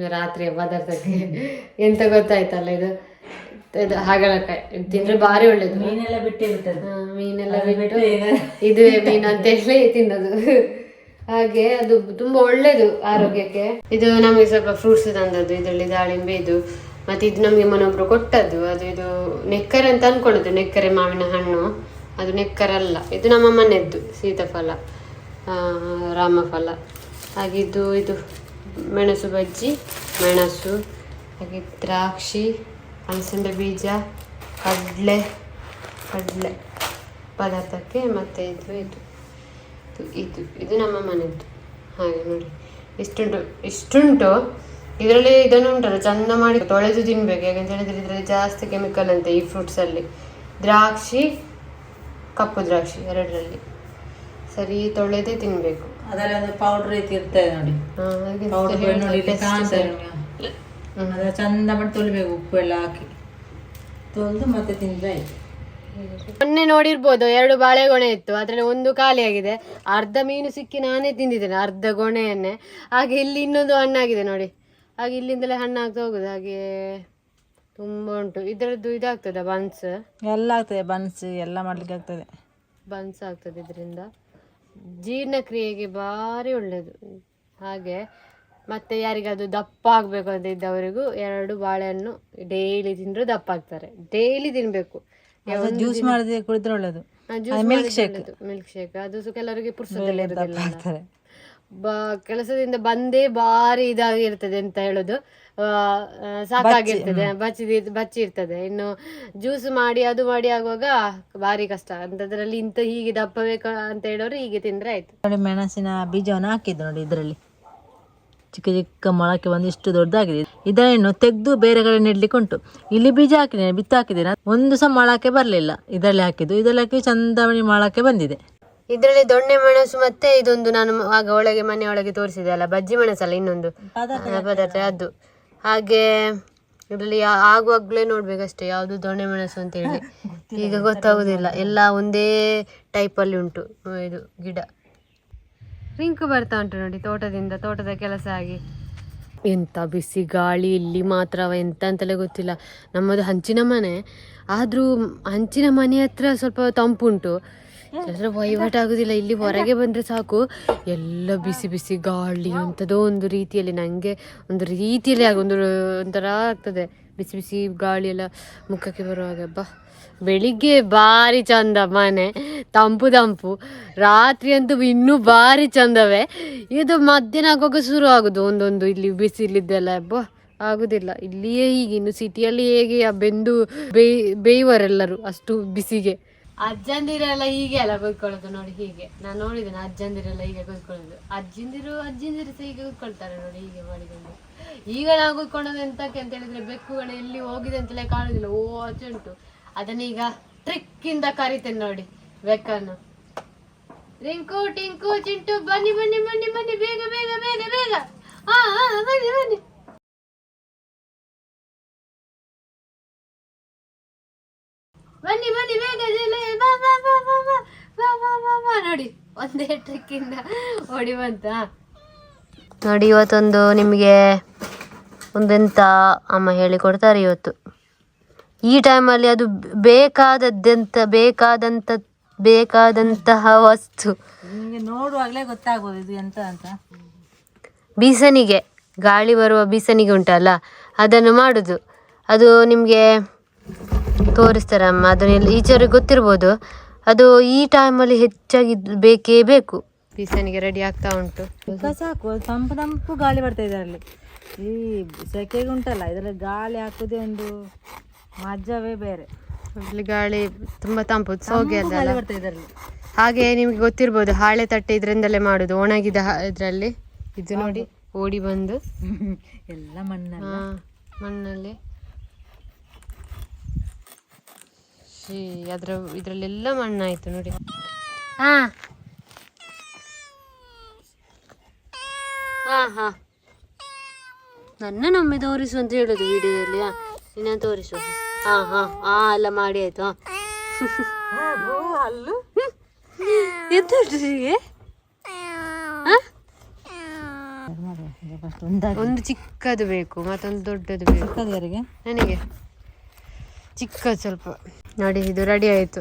ರಾತ್ರಿಯ ಪದಾರ್ಥಕ್ಕೆ ಎಂತ ಗೊತ್ತಾಯ್ತಲ್ಲ ಇದು? ಇದು ಹಾಗಲಕಾಯಿ. ಇದು ತಿಂದ್ರೆ ಭಾರಿ ಒಳ್ಳೇದು. ಮೀನೆಲ್ಲ ಬಿಟ್ಟೆ ಬಿಟ್ಟದ್ದು. ಮೀನೆಲ್ಲ ಬಿಟ್ಟು ಇದುವೇ ಮೀನು ಅಂತ ಹೇಳಿ ತಿನ್ನೋದು. ಹಾಗೆ ಅದು ತುಂಬಾ ಒಳ್ಳೇದು ಆರೋಗ್ಯಕ್ಕೆ. ಇದು ನಮಗೆ ಸ್ವಲ್ಪ ಫ್ರೂಟ್ಸ್ ತಂದದ್ದು ಇದರಲ್ಲಿ ದಾಳಿಂಬೆ ಇದು. ಮತ್ತೆ ಇದು ನಮಗೆ ಮನೊಬ್ರು ಕೊಟ್ಟದ್ದು. ಅದು ಇದು ನೆಕ್ಕರೆ ಅಂತ ಅನ್ಕೊಳ್ಳೋದು ನೆಕ್ಕರೆ ಮಾವಿನ ಹಣ್ಣು. ಅದು ನೆಕ್ಕರಲ್ಲ ಇದು ನಮ್ಮ ಮನೆಯದ್ದು ಸೀತಾಫಲ. ಆ, ರಾಮಫಲ. ಹಾಗಿದ್ದು ಇದು. ಮೆಣಸು ಬಜ್ಜಿ, ಮೆಣಸು, ಹಾಗೆ ದ್ರಾಕ್ಷಿ, ಅಲಸಂದೆ ಬೀಜ, ಕಡಲೆ ಕಡಲೆ ಪದಾರ್ಥಕ್ಕೆ ಮತ್ತು ಇದು ಇದು ಇದು ಇದು ಇದು ನಮ್ಮ ಮನೆಯದ್ದು. ಹಾಗೆ ನೋಡಿ. ಇಷ್ಟುಂಟು ಇಷ್ಟುಂಟು ಇದರಲ್ಲಿ ಇದನ್ನು ಉಂಟಲ್ಲ, ಚಂದ ಮಾಡಿ ತೊಳೆದು ತಿನ್ಬೇಕು. ಯಾಕಂತ ಹೇಳಿದ್ರೆ ಇದರಲ್ಲಿ ಜಾಸ್ತಿ ಕೆಮಿಕಲ್ ಅಂತೆ ಈ ಫ್ರೂಟ್ಸಲ್ಲಿ ದ್ರಾಕ್ಷಿ, ಕಪ್ಪು ದ್ರಾಕ್ಷಿ ಎರಡರಲ್ಲಿ. ಸರಿ, ತೊಳೆದೇ ತಿನ್ಬೇಕು. ಅದರಲ್ಲಿ ಒಂದು ಪೌಡರ್ ರೀತಿ ಇರ್ತದೆ ನೋಡಿ. ಪೌಡರ್ ನೋಡಿ ಇಲ್ಲಿ ಕಾಣ್ತದೆ. ಚಂದ ಮಾಡಿ ತೊಳಿಬೇಕು ಉಪ್ಪು ಎಲ್ಲ ಹಾಕಿ. ತೊಳೆದು ಮತ್ತೆ ತಿಂದ್ರೆ ಆಯ್ತು. ಮೊನ್ನೆ ನೋಡಿರ್ಬೋದು ಎರಡು ಬಾಳೆಗೊನೆ ಇತ್ತು ಅದ್ರಲ್ಲಿ ಒಂದು ಖಾಲಿಯಾಗಿದೆ. ಅರ್ಧ ಮೀನು ಸಿಕ್ಕಿ ನಾನೇ ತಿಂದಿದ್ದೇನೆ ಅರ್ಧ ಗೊಣೆಯನ್ನೇ ಹಾಗೆ ಇಲ್ಲಿ ಇನ್ನೊಂದು ಹಣ್ಣಾಗಿದೆ ನೋಡಿ. ಹಾಗೆ ಇಲ್ಲಿಂದಲೇ ಹಣ್ಣಾಗ್ತಾ ಹೋಗುದು ಹಾಗೆ ತುಂಬಾ ಉಂಟು. ಇದರದ್ದು ಇದಾಗ್ತದ ಬನ್ಸ್ ಎಲ್ಲ ಆಗ್ತದೆ ಬನ್ಸ್ ಎಲ್ಲ ಮಾಡ್ಲಿಕ್ಕೆ ಆಗ್ತದೆ. ಬನ್ಸ್ ಆಗ್ತದೆ ಇದರಿಂದ. ಜೀರ್ಣಕ್ರಿಯೆಗೆ ಭಾರಿ ಒಳ್ಳೆಯದು ಹಾಗೆ ಮತ್ತೆ ಯಾರಿಗಾದ್ರು ದಪ್ಪ ಆಗಬೇಕು ಅಂತ ಇದ್ದವರಿಗೂ ಎರಡು ಬಾಳೆಹಣ್ಣು ಡೈಲಿ ತಿಂದರೂ ದಪ್ಪ ಆಗ್ತಾರೆ. ಡೈಲಿ ತಿನ್ಬೇಕು. ಜ್ಯೂಸ್ ಮಾಡಿದ್ರೆ ಕುಡಿದ್ರೆ ಒಳ್ಳೆಯದು ಮಿಲ್ಕ್ ಶೇಕ್ ಮಿಲ್ಕ್ ಶೇಕ್ ಅದು ಸು ಕೆಲವರಿಗೆ ಪುರ್ಸದಲ್ಲಿ ಇರುದಿಲ್ಲ ಬ ಕೆಲಸದಿಂದ ಬಂದೇ ಭಾರಿ ಇದಾಗಿರ್ತದೆ ಅಂತ ಹೇಳುದು. ಸಾಕಾಗಿರ್ತದೆ ಬಚ್ಚಿ ಬಚ್ಚಿ ಇರ್ತದೆ. ಇನ್ನು ಜ್ಯೂಸ್ ಮಾಡಿ ಅದು ಮಾಡಿ ಆಗುವಾಗ ಭಾರಿ ಕಷ್ಟ. ಅಂತದ್ರಲ್ಲಿ ಇಂತ ಹೀಗೆ ದಪ್ಪ ಬೇಕು ಅಂತ ಹೇಳೋರು ಹೀಗೆ ತಿಂದ್ರೆ ಆಯ್ತು. ನೋಡಿ ಮೆಣಸಿನ ಬೀಜವನ್ನು ಹಾಕಿದ್ದು ನೋಡಿ ಇದರಲ್ಲಿ. ಚಿಕ್ಕ ಚಿಕ್ಕ ಮೊಳಕೆ ಒಂದಿಷ್ಟು ದೊಡ್ಡದಾಗಿದೆ. ಇದನ್ನು ತೆಗೆದು ಬೇರೆ ಕಡೆ ನೆಡ್ಲಿಕ್ಕೆ ಉಂಟು. ಇಲ್ಲಿ ಬೀಜ ಹಾಕಿದ್ದೇನೆ ಬಿತ್ತು ಹಾಕಿದ್ದೇನೆ. ಒಂದು ಸಹ ಮೊಳಕೆ ಬರಲಿಲ್ಲ. ಇದರಲ್ಲಿ ಹಾಕಿದ್ದು. ಇದರಲ್ಲಿ ಹಾಕಿ ಚಂದಮಣಿ ಮೊಳಕೆ ಬಂದಿದೆ. ಇದರಲ್ಲಿ ದೊಣ್ಣೆ ಮೆಣಸು ಮತ್ತೆ ಇದೊಂದು ನಾನು ಆಗ ಒಳಗೆ ಮನೆ ಒಳಗೆ ತೋರಿಸಿದೆ ಅಲ್ಲ ಬಜ್ಜಿ ಮೆಣಸಲ್ಲ ಇನ್ನೊಂದು. ಪದಾರ್ಥ ಅದು. ಹಾಗೆ ಇದರಲ್ಲಿ ಯಾ- ಆಗುವಾಗ್ಲೇ ನೋಡ್ಬೇಕಷ್ಟೇ ಯಾವುದು ದೊಣ್ಣೆ ಮೆಣಸು ಅಂತ ಹೇಳಿ ಈಗ ಗೊತ್ತಾಗುದಿಲ್ಲ. ಎಲ್ಲ ಒಂದೇ ಟೈಪ್ ಅಲ್ಲಿ ಉಂಟು ಇದು ಗಿಡ. ರಿಂಕು ಬರ್ತಾ ಉಂಟು ನೋಡಿ ತೋಟದಿಂದ ತೋಟದ ಕೆಲಸ ಆಗಿ ಎಂತ ಬಿಸಿ ಗಾಳಿ ಇಲ್ಲಿ ಮಾತ್ರ ಎಂತ ಅಂತಲೇ ಗೊತ್ತಿಲ್ಲ. ನಮ್ಮದು ಹಂಚಿನ ಮನೆ ಆದರೂ ಹಂಚಿನ ಮನೆ ಹತ್ರ ಸ್ವಲ್ಪ ತಂಪುಂಟು. ಸ್ವಲ್ಪ ವಹಿವಾಟು ಆಗುದಿಲ್ಲ. ಇಲ್ಲಿ ಹೊರಗೆ ಬಂದ್ರೆ ಸಾಕು. ಎಲ್ಲ ಬಿಸಿ ಬಿಸಿ ಗಾಳಿ ಅಂತದೋ ಒಂದು ರೀತಿಯಲ್ಲಿ ನಂಗೆ ಒಂದು ರೀತಿಯಲ್ಲಿ ಆಗ ಒಂದು ಒಂಥರ ಆಗ್ತದೆ. ಬಿಸಿ ಬಿಸಿ ಗಾಳಿ ಎಲ್ಲ ಮುಖಕ್ಕೆ ಬರುವಾಗ. ಬಾ ಬೆಳಿಗ್ಗೆ ಭಾರಿ ಚಂದ ಮನೆ. ತಂಪು ತಂಪು. ರಾತ್ರಿ ಅಂತೂ ಇನ್ನೂ ಭಾರಿ ಚಂದವೇ. ಇದು ಮಧ್ಯಾಹ್ನ ಆಗುವಾಗ ಶುರು ಆಗುದು. ಒಂದೊಂದು ಇಲ್ಲಿ ಬಿಸಿಲಿದ್ದೆಲ್ಲ ಬಾ ಆಗುದಿಲ್ಲ. ಇಲ್ಲಿಯೇ ಈಗ ಇನ್ನು ಸಿಟಿಯಲ್ಲಿ ಹೇಗೆ ಆ ಬೆಂದು ಬೇಯ್ ಬೇಯುವರೆಲ್ಲರೂ ಅಷ್ಟು ಬಿಸಿಗೆ. ಅಜ್ಜಂದಿರೆಲ್ಲ ಹೀಗೆ ಅಲ್ಲ ಕೂತ್ಕೊಳ್ಳೋದು ನೋಡಿ ಹೀಗೆ. ನಾನು ನೋಡಿದ್ದೇನೆ ಅಜ್ಜಂದಿರೆಲ್ಲ ಹೀಗೆ ಕೂತ್ಕೊಳ್ಳೋದು. ಅಜ್ಜಿಂದಿರು ಅಜ್ಜಿಂದಿರು ಸಹ ಹೀಗೆ ಕೂತ್ಕೊಳ್ತಾರೆ ನೋಡಿ ಹೀಗೆ ಮಾಡಿಕೊಂಡು. ಈಗ ನಾವು ಕೂತ್ಕೊಂಡದ್ದು ಎಂತಕ್ಕೆ ಅಂತ ಹೇಳಿದ್ರೆ ಬೆಕ್ಕುಗಳು ಎಲ್ಲಿ ಹೋಗಿದೆ ಅಂತಲೇ ಕಾಣುದಿಲ್ಲ ಓ ಆಚೆ ಉಂಟು ಅದನ್ನೀಗ ಟ್ರಿಕ್ ಇಂದ ಕರಿತೇನೆ ನೋಡಿ ಬೆಕ್ಕನ್ನು. ರಿಂಕು, ಟಿಂಕು, ಚಿಂಟು, ಬನ್ನಿ ಬನ್ನಿ ಬನ್ನಿ ಬನ್ನಿ, ಬೇಗ ಬೇಗ ಬೇಗ ಬೇಗ. ಹಾ ಹಾ ಬನ್ನಿ ಬನ್ನಿ. ಬನ್ನಿ ಬನ್ನಿ ಬೇಗ ನೋಡಿ. ಒಂದೇ ಟ್ರಿಕ್ಕಿಂದ ಓಡಿ ಬಂತ. ನೋಡಿ ಇವತ್ತೊಂದು ನಿಮಗೆ ಒಂದೆಂತ ಅಮ್ಮ ಹೇಳಿ ಹೇಳಿಕೊಡ್ತಾರೆ ಇವತ್ತು. ಈ ಟೈಮಲ್ಲಿ ಅದು ಬೇಕಾದದ್ದೆಂತ ಬೇಕಾದಂತ ಬೇಕಾದಂತಹ ವಸ್ತು. ನೋಡುವಾಗಲೇ ಗೊತ್ತಾಗ್ಬೋದು ಎಂತ ಅಂತ. ಬೀಸನಿಗೆ ಗಾಳಿ ಬರುವ ಬೀಸನಿಗೆ ಉಂಟಲ್ಲ ಅದನ್ನು ಮಾಡುದು. ಅದು ನಿಮಗೆ ತೋರಿಸ್ತಾರೆ ಅಮ್ಮ. ಅದನ್ನೆಲ್ಲ ಈಚರಿಗೆ ಗೊತ್ತಿರ್ಬೋದು. ಅದು ಈ ಟೈಮಲ್ಲಿ ಹೆಚ್ಚಾಗಿ ಬೇಕೇ ಬೇಕು. ಬೀಸನಿಗೆ ರೆಡಿ ಆಗ್ತಾ ಉಂಟು. ಸಾಕು ತಂಪು ತಂಪು ಗಾಳಿ ಬರ್ತಾ ಇದೆ ಅಲ್ಲಿ. ಈ ಸೆಕೆಗೆ ಉಂಟಲ್ಲ ಇದರಲ್ಲಿ ಗಾಳಿ ಹಾಕುದೇ ಒಂದು ಮಜವೇ ಬೇರೆ. ಇಲ್ಲಿ ಗಾಳಿ ತುಂಬಾ ತಂಪು ಸೋಗೆ ತಂಪು ಅದಲ್ಲ ಗಾಳಿ ಬರ್ತಾ ಇದರಲ್ಲಿ ಹಾಗೆ ನಿಮ್ಗೆ ಗೊತ್ತಿರ್ಬೋದು ಹಾಳೆ ತಟ್ಟೆ ಇದರಿಂದಲೇ ಮಾಡುದು ಒಣಗಿದ ಇದರಲ್ಲಿ. ಇದು ನೋಡಿ ಓಡಿ ಬಂದು. ಎಲ್ಲ ಮಣ್ಣಲ್ಲ. ಹಾ, ಮಣ್ಣಲ್ಲಿ. ಅದ್ರ ಇದ್ರಲ್ಲೆಲ್ಲ ಮಣ್ಣಾಯ್ತು ನೋಡಿ. ಹಾ. ಹಾ ಹಾ. ನಮ್ಮೆ ತೋರಿಸು ಅಂತ ಹೇಳುದು ವಿಡಿಯೋದಲ್ಲಿ ಹಾ. ಇನ್ನ ತೋರಿಸು. ಹಾ ಹಾ ಆ ಎಲ್ಲ ಮಾಡಿ ಆಯ್ತು ಹಾ. ಎಂತ ಹೀಗೆ? ಒಂದು ಚಿಕ್ಕದು ಬೇಕು ಮತ್ತೊಂದು ದೊಡ್ಡದು ಬೇಕು. ನನಗೆ. ಚಿಕ್ಕದು ಸ್ವಲ್ಪ. ನೋಡಿ ಇದು ರೆಡಿ ಆಯ್ತು.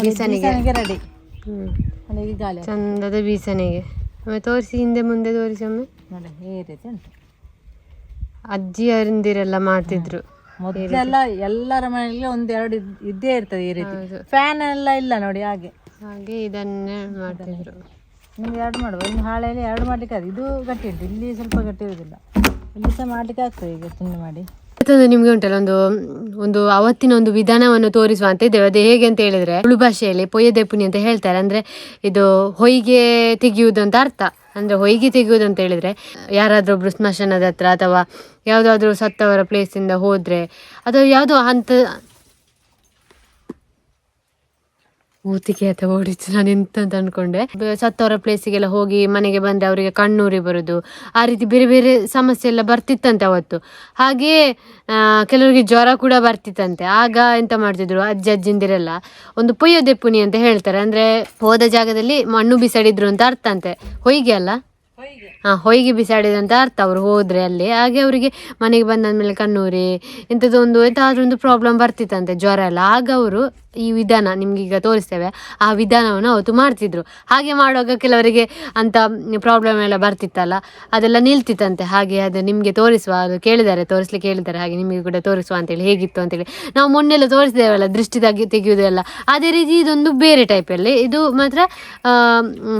ಬೀಸಣಿಗೆ. ರೆಡಿ ಚಂದದ ಬೀಸಣಿಗೆ. ಒಮ್ಮೆ ತೋರಿಸಿ ಹಿಂದೆ ಮುಂದೆ ತೋರಿಸಿ ಒಮ್ಮೆ. ನೋಡಿ ಈ ರೀತಿ ಉಂಟು. ಅಜ್ಜಿ ಅರಿಂದಿರೆಲ್ಲ ಮಾಡ್ತಿದ್ರು. ಮೊದಲೆಲ್ಲ ಎಲ್ಲರ ಮನೆಯಲ್ಲಿ ಒಂದೆರಡು ಇದ್- ಇದ್ದೇ ಇರ್ತದೆ ಈ ರೀತಿ. ಫ್ಯಾನ್ ಎಲ್ಲ ಇಲ್ಲ ನೋಡಿ ಹಾಗೆ. ಹಾಗೆ ಇದನ್ನೇ ಮಾಡ್ತಿದ್ರು. ನಿಮ್ಗೆ ಎರಡು ಮಾಡುವ? ಇನ್ನು ಹಾಳೆಯಲ್ಲಿ ಎರಡು ಮಾಡ್ಲಿಕ್ಕೆ ಅದು ಇದು ಗಟ್ಟಿ ಉಂಟು. ಇಲ್ಲಿ ಸ್ವಲ್ಪ ಗಟ್ಟಿ ಇರುವುದಿಲ್ಲ. ಇಲ್ಲಿ ಸಹ ಮಾಡ್ಲಿಕ್ಕೆ ಆಗ್ತದೆ ಈಗ ತುಂಡು ಮಾಡಿ. ಮತ್ತೊಂದು ನಿಮ್ಗೆ ಉಂಟಲ್ಲ, ಒಂದು ಒಂದು ಅವತ್ತಿನ ಒಂದು ವಿಧಾನವನ್ನು ತೋರಿಸುವ ಅಂತ ಇದ್ದೇವೆ. ಅದು ಹೇಗೆ ಅಂತ ಹೇಳಿದ್ರೆ ತುಳು ಭಾಷೆಯಲ್ಲಿ ಪೊಯ್ಯದೆಪ್ಪುನಿ ಅಂತ ಹೇಳ್ತಾರೆ. ಅಂದ್ರೆ ಇದು ಹೊಯ್ಗೆ ತೆಗೆಯುವುದು ಅಂತ ಅರ್ಥ. ಅಂದ್ರೆ ಹೊಯ್ಗೆ ತೆಗೆಯುವುದು ಅಂತ ಹೇಳಿದ್ರೆ, ಯಾರಾದ್ರೂ ಸ್ಮಶಾನದ ಹತ್ರ ಅಥವಾ ಯಾವ್ದಾದ್ರು ಸತ್ತವರ ಪ್ಲೇಸ್ ಇಂದ ಹೋದ್ರೆ, ಅಥವಾ ಯಾವುದೋ ಅಂತ ಊತಿಗೆ ಅಥವಾ ಓಡಿತು ನಾನು ಎಂತ ಅನ್ಕೊಂಡೆ ಸತ್ತವರ ಪ್ಲೇಸಿಗೆಲ್ಲ ಹೋಗಿ ಮನೆಗೆ ಬಂದ್ರೆ ಅವರಿಗೆ ಕಣ್ಣೂರಿ ಬರುದು. ಆ ರೀತಿ ಬೇರೆ ಬೇರೆ ಸಮಸ್ಯೆ ಎಲ್ಲ ಬರ್ತಿತ್ತಂತೆ ಅವತ್ತು. ಹಾಗೆಯೇ ಕೆಲವರಿಗೆ ಜ್ವರ ಕೂಡ ಬರ್ತಿತ್ತಂತೆ. ಆಗ ಎಂತ ಮಾಡ್ತಿದ್ರು? ಅಜ್ಜ, ಅಜ್ಜಿಂದಿರೆಲ್ಲ ಒಂದು ಪೊಯ್ಯೋದೆಪ್ಪುನಿ ಅಂತ ಹೇಳ್ತಾರೆ. ಅಂದ್ರೆ ಹೋದ ಜಾಗದಲ್ಲಿ ಮಣ್ಣು ಬಿಸಾಡಿದ್ರು ಅಂತ ಅರ್ಥ ಅಂತೆ. ಹೊಯ್ಗೆ ಅಲ್ಲ? ಹೊಯ್ಗೆ ಬಿಸಾಡಿದಂತ ಅರ್ಥ ಅವ್ರು ಹೋದ್ರೆ ಅಲ್ಲಿ. ಹಾಗೆ ಅವರಿಗೆ ಮನೆಗೆ ಬಂದಾದ್ಮೇಲೆ ಕಣ್ಣೂರಿ ಇಂಥದ್ದೊಂದು ಎಂತಾದ್ರೂ ಒಂದು ಪ್ರಾಬ್ಲಮ್ ಬರ್ತಿತ್ತಂತೆ, ಜ್ವರ ಎಲ್ಲ. ಆಗ ಅವರು ಈ ವಿಧಾನ ನಿಮ್ಗೆ ಈಗ ತೋರಿಸ್ತೇವೆ. ಆ ವಿಧಾನವನ್ನು ಅವತ್ತು ಮಾಡ್ತಿದ್ರು. ಹಾಗೆ ಮಾಡುವಾಗ ಕೆಲವರಿಗೆ ಅಂತ ಪ್ರಾಬ್ಲಮ್ ಎಲ್ಲ ಬರ್ತಿತ್ತಲ್ಲ, ಅದೆಲ್ಲ ನಿಲ್ತಿತ್ತಂತೆ. ಹಾಗೆ ಅದು ನಿಮಗೆ ತೋರಿಸುವ, ಅದು ಕೇಳಿದ್ದಾರೆ, ತೋರಿಸ್ಲಿಕ್ಕೆ ಹೇಳಿದ್ದಾರೆ ಹಾಗೆ ನಿಮಗೆ ಕೂಡ ತೋರಿಸುವ ಅಂತೇಳಿ ಹೇಗಿತ್ತು ಅಂತೇಳಿ. ನಾವು ಮೊನ್ನೆಲ್ಲ ತೋರಿಸಿದ್ದೇವಲ್ಲ ದೃಷ್ಟಿ ತೆಗಿ ತೆಗೆಯುವುದೆಲ್ಲ. ಅದೇ ರೀತಿ ಇದೊಂದು ಬೇರೆ ಟೈಪಲ್ಲಿ ಇದು ಮಾತ್ರ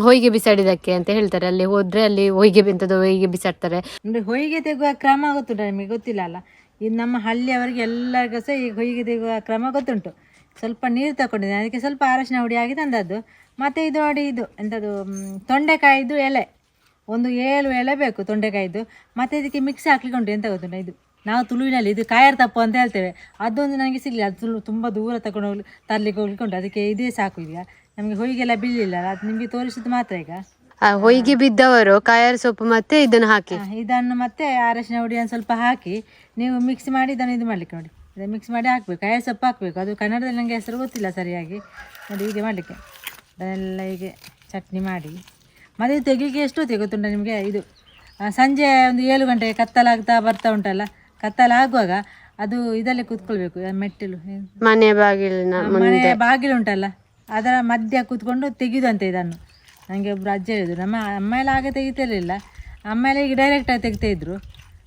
ಹೊಯ್ಗೆ ಬಿಸಾಡಿದಕ್ಕೆ ಅಂತ ಹೇಳ್ತಾರೆ. ಅಲ್ಲಿ ಹೋದರೆ ಅಲ್ಲಿ ಹೊಯ್ಗೆ ಎಂಥದ್ದು ಹೊಯ್ಗೆ ಬಿಸಾಡ್ತಾರೆ. ಅಂದ್ರೆ ಹೊಯ್ಗೆ ತೆಗುವ ಕ್ರಮ ಗೊತ್ತುಂಟು ನಿಮಗೆ? ಗೊತ್ತಿಲ್ಲ ಅಲ್ಲ? ಇದು ನಮ್ಮ ಹಳ್ಳಿಯವರಿಗೆ ಎಲ್ಲರಿಗೂ ಸಹ ಈ ಹೊಯ್ಗೆ ತೆಗುವ ಕ್ರಮ ಗೊತ್ತುಂಟು. ಸ್ವಲ್ಪ ನೀರು ತಗೊಂಡಿದ್ದೆ ಅದಕ್ಕೆ ಸ್ವಲ್ಪ ಅರಶಿನ ಹುಡಿ ಆಗಿ ತಂದದ್ದು. ಮತ್ತು ಇದು ನೋಡಿ, ಇದು ಎಂಥದ್ದು ತೊಂಡೆಕಾಯಿದು ಎಲೆ. ಒಂದು ಏಳು ಎಲೆ ಬೇಕು ತೊಂಡೆಕಾಯಿದು. ಮತ್ತು ಇದಕ್ಕೆ ಮಿಕ್ಸ್ ಹಾಕ್ಲಿಕ್ಕೆ ಎಂತ ಗೊತ್ತುಂಟ ಇದು? ನಾವು ತುಳುವಿನಲ್ಲಿ ಇದು ಕಾಯರ್ ತಪ್ಪು ಅಂತ ಹೇಳ್ತೇವೆ. ಅದೊಂದು ನನಗೆ ಸಿಗಲಿಲ್ಲ. ಅದು ತುಳು, ತುಂಬ ದೂರ ತಗೊಂಡು ಹೋಗ್ಲಿ, ತರಲಿಕ್ಕೆ ಹೋಗ್ಲಿಕ್ಕೆ ಉಂಟು. ಅದಕ್ಕೆ ಇದೇ ಸಾಕು ಈಗ. ನಮಗೆ ಹೊಯ್ಗೆಲ್ಲ ಬೀಳಲಿಲ್ಲ ಅದು ನಿಮಗೆ ತೋರಿಸಿದ್ದು ಮಾತ್ರ ಈಗ. ಹೊಯ್ಗೆ ಬಿದ್ದವರು ಕಾಯರ್ ಸೊಪ್ಪು ಮತ್ತೆ ಇದನ್ನು ಹಾಕಿ. ಇದನ್ನು ಮತ್ತೆ ಅರಶಿನ ಹುಡಿಯನ್ನು ಸ್ವಲ್ಪ ಹಾಕಿ ನೀವು ಮಿಕ್ಸ್ ಮಾಡಿ ಇದನ್ನು ಇದು ಮಾಡಲಿಕ್ಕೆ ನೋಡಿ. ಇದು ಮಿಕ್ಸ್ ಮಾಡಿ ಹಾಕಬೇಕು ಕಾಯಿ ಸೊಪ್ಪು ಹಾಕಬೇಕು. ಅದು ಕನ್ನಡದಲ್ಲಿ ನನಗೆ ಹೆಸರು ಗೊತ್ತಿಲ್ಲ ಸರಿಯಾಗಿ. ನೋಡಿ ಹೀಗೆ ಮಾಡಲಿಕ್ಕೆ. ಅದೆಲ್ಲ ಹೀಗೆ ಚಟ್ನಿ ಮಾಡಿ. ಮತ್ತು ಇದು ತೆಗಿಲಿಕ್ಕೆ ಎಷ್ಟು ಹೊತ್ತಿಗೆ ಗೊತ್ತುಂಟ ನಿಮಗೆ? ಇದು ಆ, ಸಂಜೆ ಒಂದು ಏಳು ಗಂಟೆಗೆ ಕತ್ತಲಾಗ್ತಾ ಬರ್ತಾ ಉಂಟಲ್ಲ? ಕತ್ತಲಾಗುವಾಗ ಅದು ಇದರಲ್ಲಿ ಕೂತ್ಕೊಳ್ಬೇಕು ಆ ಮೆಟ್ಟಿಲು. ಏನು? ಮನೆ ಬಾಗಿಲಿನ ಆ ಮನೆ ಬಾಗಿಲು ಉಂಟಲ್ಲ ಅದರ ಮಧ್ಯ ಕೂತ್ಕೊಂಡು ತೆಗೆಯುದಂತೆ ಇದನ್ನು. ನನಗೆ ಒಬ್ಬರು ಅಜ್ಜಿ ಹೇಳಿದರು. ನಮ್ಮ ಅಮ್ಮ ಎಲ್ಲ ಹಾಗೆ ತೆಗಿತಿರಲಿಲ್ಲ ಅಮ್ಮ ಎಲ್ಲ ಈಗ ಡೈರೆಕ್ಟಾಗಿ ತೆಗಿತಾ ಇದ್ರು.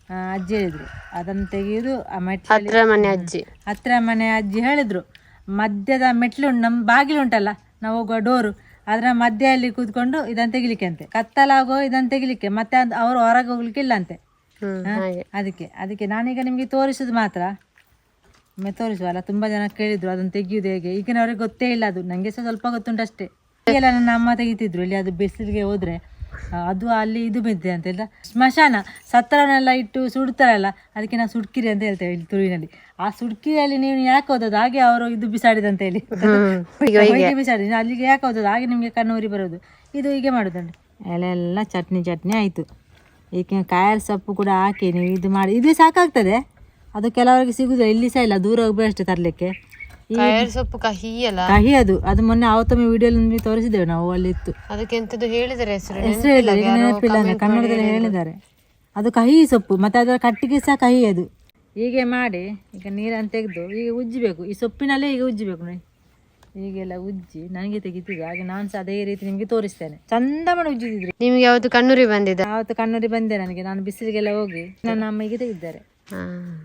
ಆ, ಅಜ್ಜಿ ಹೇಳಿದರು. ಅದನ್ನು ತೆಗೆಯೋದು ಆ ಹತ್ರ ಮನೆ ಅಜ್ಜಿ. ಹತ್ರ ಮನೆ ಅಜ್ಜಿ ಹೇಳಿದರು. ಮಧ್ಯದ ಮೆಟ್ಲು ನಮ್ಮ ಬಾಗಿಲು ಉಂಟಲ್ಲ ನಾವು ಹೋಗುವ ಡೋರು. ಅದರ ಮಧ್ಯೆಯಲ್ಲಿ ಕೂತ್ಕೊಂಡು ಇದನ್ನು ತೆಗಿಲಿಕ್ಕೆ ಅಂತೆ ಕತ್ತಲಾಗೋ ಇದನ್ನು ತೆಗಿಲಿಕ್ಕೆ ಮತ್ತೆ ಅದು ಅವರು ಹೊರಗೆ ಹೋಗ್ಲಿಕ್ಕೆ ಇಲ್ಲ ಅಂತೆ ಹ್ಮ್ ಹಾ? ಅದಕ್ಕೆ ಅದಕ್ಕೆ ನಾನೀಗ ನಿಮಗೆ ತೋರಿಸೋದು ಮಾತ್ರ. ಒಮ್ಮೆ ತೋರಿಸುವಲ್ಲ ತುಂಬ ಜನ ಕೇಳಿದ್ರು ಅದನ್ನು ತೆಗಿಯೋದು ಹೇಗೆ. ಈಗಿನವ್ರಿಗೆ ಗೊತ್ತೇ ಇಲ್ಲ ಅದು. ನನಗೆ ಸಹ ಸ್ವಲ್ಪ ಗೊತ್ತುಂಟು ಅಷ್ಟೇ ಈಗೆಲ್ಲ ನನ್ನ ಅಮ್ಮ ತೆಗಿತಿದ್ರು. ಇಲ್ಲಿ ಅದು ಬಿಸಿಲಿಗೆ ಹೋದ್ರೆ ಅದು ಅಲ್ಲಿ ಇದು ಬಿದ್ದೆ ಅಂತ ಇಲ್ಲ ಸ್ಮಶಾನ ಸತ್ತರನೆಲ್ಲ ಇಟ್ಟು ಸುಡ್ತಾರಲ್ಲ ಅದಕ್ಕೆ ನಾವು ಸುಡ್ಕಿರಿ ಅಂತ ಹೇಳ್ತೇವೆ ಇಲ್ಲಿ ತುಳುವಿನಲ್ಲಿ. ಆ ಸುಡ್ಕಿರಿಯಲ್ಲಿ ನೀವು ಯಾಕೆ ಹೋದದ್ದು? ಹಾಗೆ ಅವರು ಇದು ಬಿಸಾಡಿದಂತ ಹೇಳಿ. ಹೊಯ್ಗೆ ಬಿಸಾಡಿ. ಅಲ್ಲಿಗೆ ಯಾಕೆ ಹೋದದ್ದು? ಹಾಗೆ ನಿಮಗೆ ಕಣ್ಣೂರಿ ಬರೋದು. ಇದು ಹೀಗೆ ಮಾಡೋದಂడి ಎಲೆ ಎಲ್ಲ ಚಟ್ನಿ ಚಟ್ನಿ ಆಯಿತು. ಈಗ ಕಾಯರ್ ಸೊಪ್ಪು ಕೂಡ ಹಾಕಿ ನೀವು ಇದು ಮಾಡಿ ಇದು ಸಾಕಾಗ್ತದೆ. ಅದು ಕೆಲವರಿಗೆ ಸಿಗುದಿಲ್ಲ. ಇಲ್ಲಿ ಸಹ ಇಲ್ಲ ದೂರ ಹೋಗ್ಬೇಕು ಅಷ್ಟೇ ತರಲಿಕ್ಕೆ. ಕಾಯರ್ ಸೊಪ್ಪು ಕಹಿ ಅಲ್ಲ? ಕಹಿ ಅದು. ಅದು ಮೊನ್ನೆ ಅವತ್ತೊಮ್ಮೆ ವಿಡಿಯೋ ನಿಮಗೆ ತೋರಿಸಿದ್ದೇವೆ ನಾವು ಅಲ್ಲಿ ಇತ್ತು. ಅದಕ್ಕೆ ಎಂತದ್ದು ಹೇಳಿದರೆ ಹೆಸರು? ಹೆಸರು ಹೇಳಿಲ್ಲ ಈಗ ನೆನಪಿಲ್ಲ ಅಂದ್ರೆ ಕನ್ನಡದಲ್ಲಿ ಹೇಳಿದ್ದಾರೆ. ಅದು ಕಹಿ ಸೊಪ್ಪು ಮತ್ತೆ ಅದರ ಕಟ್ಟಿಗೆ ಸಹ ಕಹಿ ಅದು. ಹೀಗೆ ಮಾಡಿ ಈಗ ನೀರನ್ನು ತೆಗೆದು ಈಗ ಉಜ್ಜಬೇಕು. ಈ ಸೊಪ್ಪಿನಲ್ಲೇ ಈಗ ಉಜ್ಜಬೇಕು ನೋಡಿ. ಹೀಗೆಲ್ಲ ಉಜ್ಜಿ ನನಗೆ ತೆಗಿತಿದ್ದೆ ಹಾಗೆ ನಾನು ಸಹ ಅದೇ ರೀತಿ ನಿಮಗೆ ತೋರಿಸ್ತೇನೆ. ಚಂದ ಮಾಡಿ ಉಜ್ಜಿದ್ರು ನಿಮ್ಗೆ ಯಾವತ್ತು ಕಣ್ಣೂರಿ ಬಂದಿದೆ ಆವತ್ತು ಕಣ್ಣೂರಿ ಬಂದೆ ನನಗೆ. ನಾನು ಬಿಸಿಲಿಗೆಲ್ಲ ಹೋಗಿ ನನ್ನ ಅಮ್ಮಗೆ ತೆಗಿದ್ದಾರೆ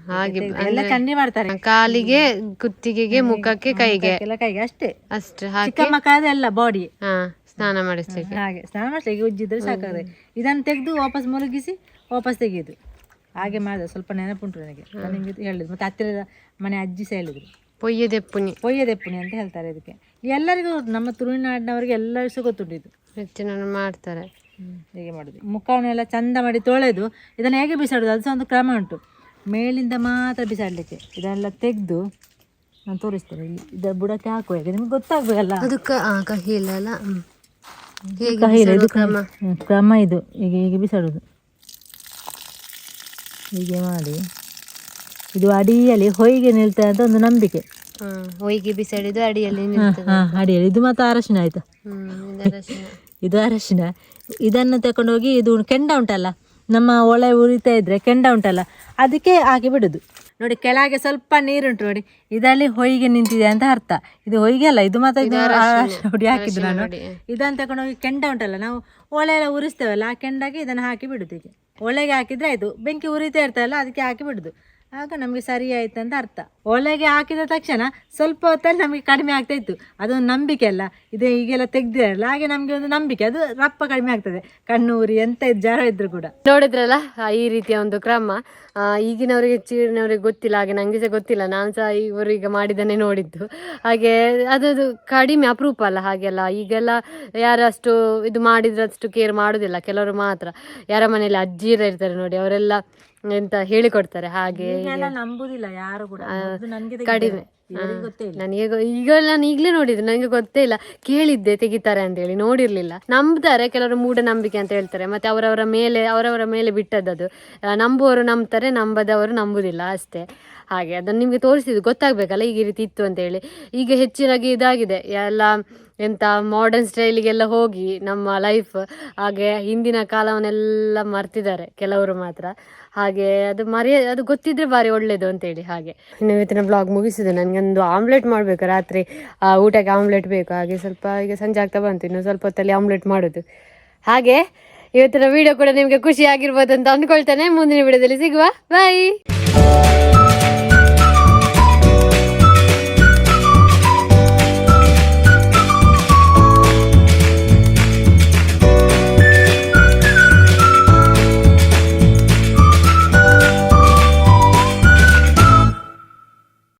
ಹಾಗೆ ಎಲ್ಲ ಚಂಡಿ ಮಾಡ್ತಾರೆ. ಕಾಲಿಗೆ ಕುತ್ತಿಗೆಗೆ ಮುಖಕ್ಕೆ ಕೈಗೆ. ಎಲ್ಲ ಕೈಗೆ ಅಷ್ಟೇ. ಅಷ್ಟೇ ಹಾಗೆ. ಎಲ್ಲ ಬಾಡಿ ಹಾ ಸ್ನಾನ ಮಾಡಿಸ್ಲಿಕ್ಕೆ. ಹಾಗೆ. ಸ್ನಾನ ಮಾಡಿಸ್ಲಿಕ್ಕೆ. ಉಜ್ಜಿದ್ರೆ ಸಾಕಾದ್ರೆ. ಇದನ್ನು ತೆಗೆದು ವಾಪಸ್ ಮುಳುಗಿಸಿ ವಾಪಸ್ ತೆಗೆಯುದು. ಹಾಗೆ ಮಾಡಿದೆ ಸ್ವಲ್ಪ ನೆನಪುಂಟು ನನಗೆ. ನಾನು ನಿಮಗೆ ಹೇಳಿದ್ರು ಮತ್ತೆ ಹತ್ತಿರದ ಮನೆ ಅಜ್ಜಿ ಸಹ ಹೇಳಿದ್ರು. ಪೊಯ್ಯದೆಪ್ಪುನಿ ಪೊಯ್ಯದೆಪ್ಪುನಿ ಅಂತ ಹೇಳ್ತಾರೆ ಇದಕ್ಕೆ. ಎಲ್ಲರಿಗೂ ನಮ್ಮ ತುಳುನಾಡಿನವರಿಗೆ ಎಲ್ಲರಿಗೂ ಸಹ ಗೊತ್ತುಂಟು ಇದು. ಹೆಚ್ಚಿನ ಮಾಡ್ತಾರೆ. ಹೇಗೆ ಮಾಡೋದು. ಮುಖವನ್ನೆಲ್ಲ ಚಂದ ಮಾಡಿ ತೊಳೆದು ಇದನ್ನು ಹೇಗೆ ಬಿಸಾಡೋದು? ಅದು ಸಹ ಒಂದು ಕ್ರಮ ಉಂಟು. ಮೇಲಿಂದ ಮಾತ್ರ ಬಿಸಾಡಲಿಕ್ಕೆ. ಇದೆಲ್ಲ ತೆಗೆದು ನಾನು ತೋರಿಸ್ತೇನೆ ಇಲ್ಲಿ. ಇದರ ಬುಡಕ್ಕೆ ಹಾಕುವ. ಹೇಗೆ ನಿಮ್ಗೆ ಗೊತ್ತಾಗ್ಬೇಕಲ್ಲ? ಅದು ಕಹಿ ಇಲ್ಲ ಅಲ್ಲ. ಕಹಿ ಇಲ್ಲ, ಇದು ಕ್ರಮ? ಕ್ರಮ? ಇದು. ಹೀಗೆ ಹೀಗೆ ಬಿಸಾಡೋದು ಹೀಗೆ ಮಾಡಿ. ಇದು ಅಡಿಯಲ್ಲಿ ಹೊಯ್ಗೆ ನಿಲ್ತದೆ ಅಂತ ಒಂದು ನಂಬಿಕೆ. ಹ್ಮ್ ಹೊಯ್ಗೆ ಬಿಸಾಡಿದ್ದು ಅಡಿಯಲ್ಲಿ ಅಡಿಯಲ್ಲಿ. ಇದು ಮಾತ್ರ ಅರಶಿನ ಆಯ್ತಾ? ಇದು. ಇದು ಅರಶಿನ. ಇದನ್ನು ತಗೊಂಡೋಗಿ ಇದು ಕೆಂಡ ಉಂಟಲ್ಲ? ನಮ್ಮ ಒಳೆ ಉರಿತಾ ಇದ್ರೆ ಕೆಂಡ ಉಂಟಲ್ಲ ಅದಕ್ಕೆ ಹಾಕಿ ಬಿಡುದು. ನೋಡಿ ಕೆಳಗೆ ಸ್ವಲ್ಪ ನೀರುಂಟು ನೋಡಿ. ಇದರಲ್ಲಿ ಹೊಯ್ಗೆ ನಿಂತಿದೆ ಅಂತ ಅರ್ಥ. ಇದು ಹೊಯ್ಗೆ ಅಲ್ಲ ಇದು ಮಾತ್ರ ಹುಡಿ ಹಾಕಿದ್ದು ನಾನು. ಇದನ್ನು ತಗೊಂಡೋಗಿ ಕೆಂಡ ಉಂಟಲ್ಲ ನಾವು ಒಳೆ ಎಲ್ಲ ಉರಿಸ್ತೇವಲ್ಲ ಆ ಕೆಂಡಗೆ ಇದನ್ನು ಹಾಕಿ ಬಿಡುದು ಈಗ. ಒಲೆಗೆ ಹಾಕಿದ್ರೆ ಆಯಿತು. ಬೆಂಕಿ ಉರಿತಾ ಇರ್ತಲ್ಲ ಅದಕ್ಕೆ ಹಾಕಿ ಬಿಡುದು. ಆಗ ನಮಗೆ ಸರಿ ಆಯ್ತು ಅಂತ ಅರ್ಥ. ಒಲೆಗೆ ಹಾಕಿದ ತಕ್ಷಣ ಸ್ವಲ್ಪ ಹೊತ್ತಲ್ಲಿ ನಮಗೆ ಕಡಿಮೆ ಆಗ್ತಾ ಇತ್ತು. ಅದೊಂದು ನಂಬಿಕೆ ಅಲ್ಲ. ಇದು ಈಗೆಲ್ಲ ತೆಗ್ದಿರಲ್ಲ. ಹಾಗೆ ನಮಗೆ ಒಂದು ನಂಬಿಕೆ. ಅದು ರಪ್ಪ ಕಡಿಮೆ ಆಗ್ತದೆ. ಕಣ್ಣು ಉರಿ ಎಂತ ಜ್ವರ ಇದ್ರು ಕೂಡ. ನೋಡಿದ್ರಲ್ಲ ಈ ರೀತಿಯ ಒಂದು ಕ್ರಮ. ಈಗಿನವರಿಗೆ ಚೀರಿನವರಿಗೆ ಗೊತ್ತಿಲ್ಲ ಹಾಗೆ ನನಗೆ ಸಹ ಗೊತ್ತಿಲ್ಲ. ನಾನು ಸಹ ಇವರು ಈಗ ಮಾಡಿದ್ದನ್ನೇ ನೋಡಿದ್ದು. ಹಾಗೆ ಅದು ಕಡಿಮೆ ಅಪರೂಪ ಅಲ್ಲ ಹಾಗೆಲ್ಲ. ಈಗೆಲ್ಲ ಯಾರಷ್ಟು ಇದು ಮಾಡಿದ್ರೆ ಅಷ್ಟು ಕೇರ್ ಮಾಡೋದಿಲ್ಲ. ಕೆಲವರು ಮಾತ್ರ. ಯಾರ ಮನೆಯಲ್ಲಿ ಅಜ್ಜಿರ ಇರ್ತಾರೆ ನೋಡಿ ಅವರೆಲ್ಲ ಎಂತ ಹೇಳಿಕೊಡ್ತಾರೆ ಹಾಗೆ. ನಂಬುದಿಲ್ಲ ಯಾರು ಕೂಡ. ಕಡಿಮೆ. ನನಗೆ ಈಗ ನಾನು ಈಗಲೇ ನೋಡಿದ್ದು ನನಗೆ ಗೊತ್ತೇ ಇಲ್ಲ. ಕೇಳಿದ್ದೆ ತೆಗಿತಾರೆ ಅಂತೇಳಿ ನೋಡಿರ್ಲಿಲ್ಲ. ನಂಬ್ತಾರೆ ಕೆಲವರು ಮೂಢನಂಬಿಕೆ ಅಂತ ಹೇಳ್ತಾರೆ ಮತ್ತೆ ಅವರವರ ಮೇಲೆ ಅವರವರ ಮೇಲೆ ಬಿಟ್ಟದ್ದು ನಂಬುವವರು ನಂಬ್ತಾರೆ ನಂಬದವರು ನಂಬುದಿಲ್ಲ ಅಷ್ಟೇ. ಹಾಗೆ ಅದನ್ನು ನಿಮಗೆ ತೋರಿಸಿದ್ದು ಗೊತ್ತಾಗ್ಬೇಕಲ್ಲ ಈಗ ಈ ರೀತಿ ಇತ್ತು ಅಂತ ಹೇಳಿ. ಈಗ ಹೆಚ್ಚಿನಾಗಿ ಇದಾಗಿದೆ ಎಲ್ಲ ಎಂತ ಮಾಡರ್ನ್ ಸ್ಟೈಲಿಗೆಲ್ಲ ಹೋಗಿ ನಮ್ಮ ಲೈಫ್ ಹಾಗೆ ಹಿಂದಿನ ಕಾಲವನ್ನೆಲ್ಲ ಮರ್ತಿದ್ದಾರೆ ಕೆಲವರು ಮಾತ್ರ. ಹಾಗೆ ಅದು ಮರೆಯ, ಅದು ಗೊತ್ತಿದ್ರೆ ಬಾರಿ ಒಳ್ಳೇದು ಅಂತೇಳಿ ಹಾಗೆ. ಇನ್ನು ಇವತ್ತಿನ ಬ್ಲಾಗ್ ಮುಗಿಸಿದೆ ನನಗೊಂದು ಆಮ್ಲೆಟ್ ಮಾಡಬೇಕು ರಾತ್ರಿ. ಊಟಕ್ಕೆ ಆಮ್ಲೆಟ್ ಬೇಕು, ಹಾಗೆ ಸ್ವಲ್ಪ ಈಗ ಸಂಜೆ ಆಗ್ತಾ ಬಂತು, ಇನ್ನು ಸ್ವಲ್ಪ ಹೊತ್ತಲ್ಲಿ ಆಮ್ಲೆಟ್ ಮಾಡೋದು. ಹಾಗೆ, ಇವತ್ತಿನ ವಿಡಿಯೋ ಕೂಡ ನಿಮಗೆ ಖುಷಿ ಆಗಿರ್ಬೋದು ಅಂತ ಅಂದ್ಕೊಳ್ತೇನೆ. ಮುಂದಿನ ವಿಡಿಯೋದಲ್ಲಿ ಸಿಗುವ. ಬಾಯ್